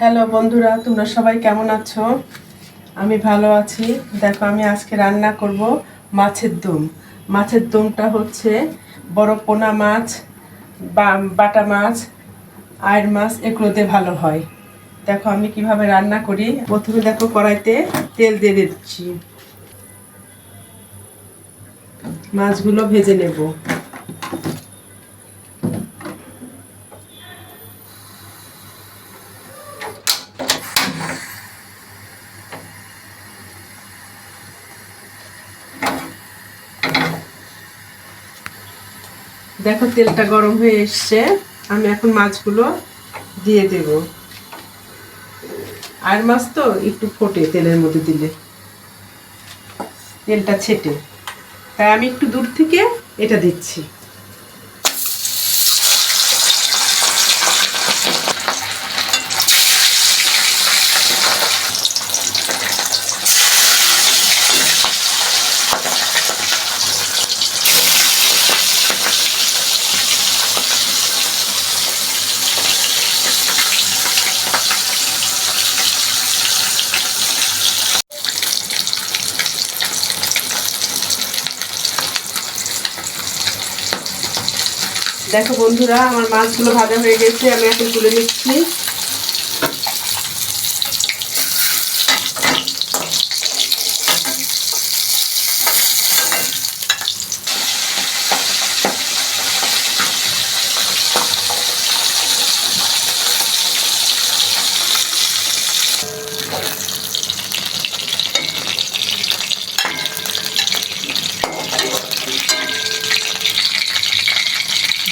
Hello বন্ধুরা, তোমরা সবাই কেমন আছো? আমি ভালো আছি। দেখো, আমি আজকে রান্না করব মাছের দম। মাছের দমটা হচ্ছে বড় পোনা মাছ, বা- বাটা মাছ, আয়ের মাছ এগুলোতে ভালো হয়। দেখো, আমি কীভাবে রান্না করি। প্রথমে দেখো, কড়াইতে তেল দিয়ে দিচ্ছি। মাছগুলো ভেজে নেব। দেখো, তেলটা গরম হয়ে এসছে। আমি এখন মাছগুলো দিয়ে দেব। আর মাছ তো একটু ফোটে তেলের মধ্যে দিলে। তেলটা ছেটে। তাই আমি একটু দূর থেকে এটা দিচ্ছি। দেখো বন্ধুরা আমার মাছগুলো ভাজা হয়ে গেছে আমি এখন তুলে নিচ্ছি।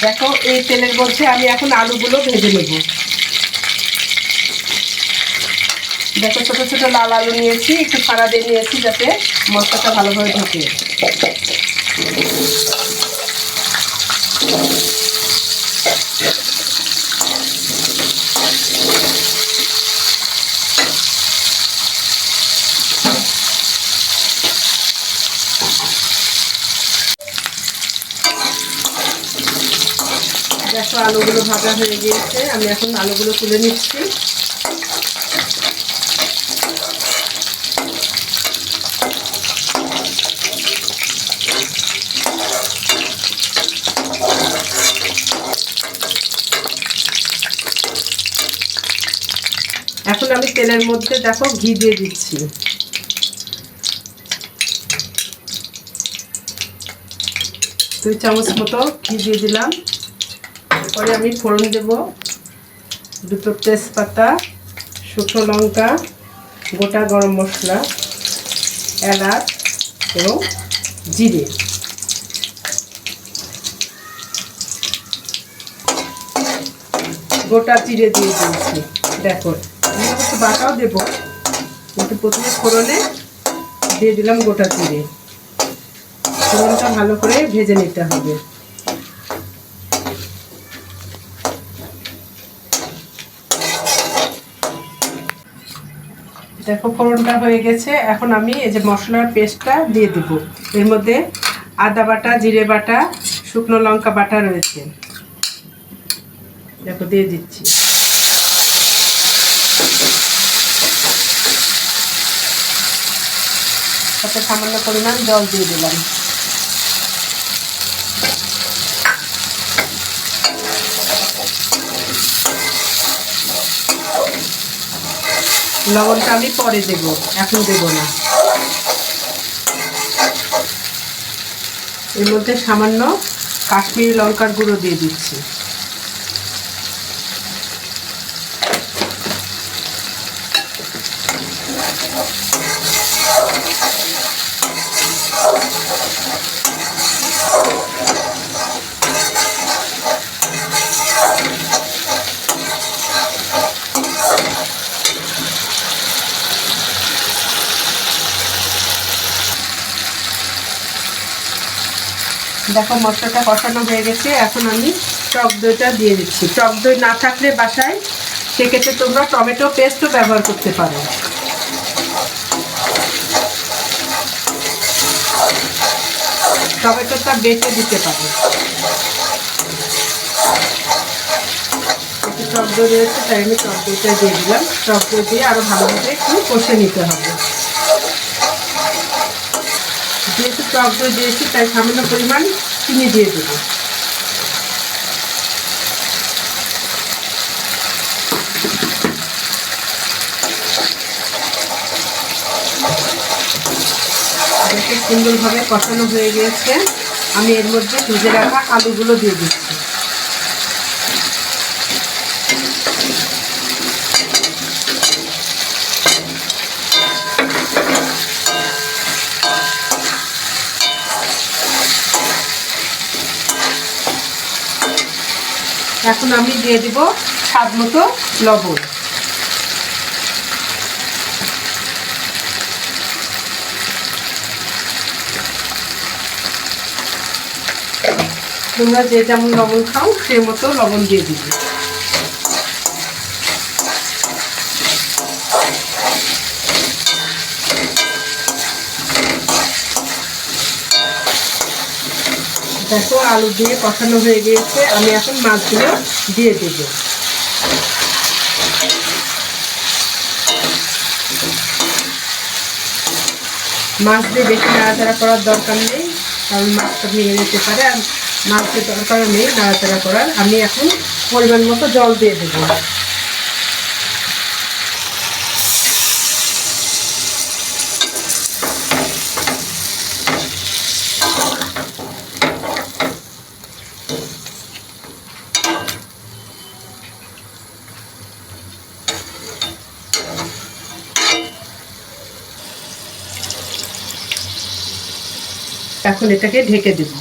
দেখো, এই তেলের মধ্যে আমি এখন আলুগুলো ভেজে নেব। দেখো, ছোটো ছোটো লাল আলু নিয়েছি, একটু ফাড়া দিয়ে নিয়েছি যাতে মশলাটা ভালোভাবে ঢোকে। দেখো আলুগুলো ভাজা হয়ে গিয়েছে। আমি এখন আলুগুলো তুলে নিচ্ছি। এখন আমি তেলের মধ্যে দেখো ঘি দিয়ে দিচ্ছি। দুই চামচ মতো ঘি দিয়ে দিলাম। পরে আমি ফোড়ন দেব। দুটো তেজপাতা, শুকনো লঙ্কা, গোটা গরম মশলা, এলাচ এবং জিরে। গোটা জিরে দিয়ে দিয়েছি। দেখো, আমি বাটাও দেবো, কিন্তু প্রথমে ফোড়নে দিয়ে দিলাম গোটা জিরে। ফোড়নটা ভালো করে ভেজে নিতে হবে। দেখো, ফোড়নটা হয়ে গেছে। এখন আমি এই যে মশলার পেস্টটা দিয়ে দেবো। এর মধ্যে আদা বাটা, জিরে বাটা, শুকনো লঙ্কা বাটা রয়েছে। দেখো, দিয়ে দিচ্ছি। সাথে সামান্য পরিমাণ জল দিয়ে দিলাম। লবণটা আমি পরে দেব, এখন দেব না। এর মধ্যে সামান্য কাশ্মীরি লঙ্কার গুঁড়ো দিয়ে দিচ্ছি। দেখো মশলাটা কষানো হয়ে গেছে, এখন আমি টক দইটা দিয়ে দিচ্ছি। টক দই না থাকলে বাসায় সেক্ষেত্রে তোমরা টমেটো পেস্টও ব্যবহার করতে পারো। টমেটোটা বেটে দিতে পারো। টক দই রয়েছে, তাই আমি টক দইটা দিয়ে দিলাম। টক দই দিয়ে আরও ভালোভাবে একটু কষে নিতে হবে। যেহেতু টক দই দিয়েছি, তাই সামান্য পরিমাণ চিনি দিয়ে দেবো। সুন্দরভাবে কষানো হয়ে গিয়েছে। আমি এর মধ্যে ভেজে রাখা আলুগুলো দিয়ে দিচ্ছি। এখন আমি দিয়ে দিব স্বাদ মতো লবণ। তোমরা যে যেমন লবণ খাও সে মতো লবণ দিয়ে দিবে। দেখো, আলু দিয়ে কষানো হয়ে গিয়েছে। আমি এখন মাছগুলো দিয়ে দেব। মাছ দিয়ে বেশি নাড়াচাড়া করার দরকার নেই, কারণ মাছটা ভেঙে যেতে পারে, আর মাছের দরকার নেই নাড়াচাড়া করার। আমি এখন পরিমাণ মতো জল দিয়ে দেবো। এখন এটাকে ঢেকে দেব।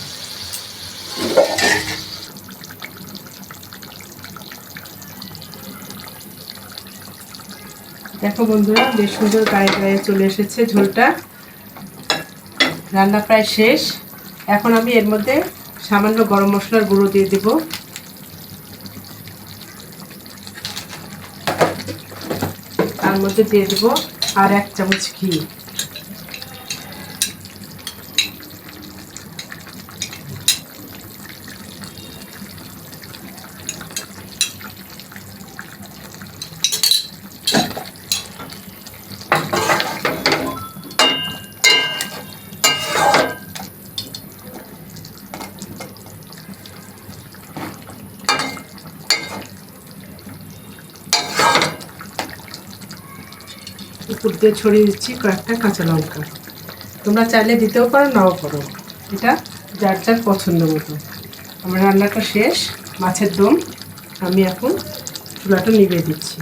দেখো বন্ধুরা, বেশ সুন্দর গায়ে গায়ে চলে এসেছে ঝোলটা। রান্না প্রায় শেষ। এখন আমি এর মধ্যে সামান্য গরম মশলার গুঁড়ো দিয়ে দেব। তার মধ্যে দিয়ে দেব আর এক চামচ ঘি। উপর দিয়ে ছড়িয়ে দিচ্ছি কয়েকটা কাঁচা লঙ্কা। তোমরা চাইলে দিতেও পারো, নাও করো। এটা যার যার পছন্দ মতো। আমার রান্নাটা শেষ, মাছের দম আমি এখন চুলাটা নিভিয়ে দিচ্ছি।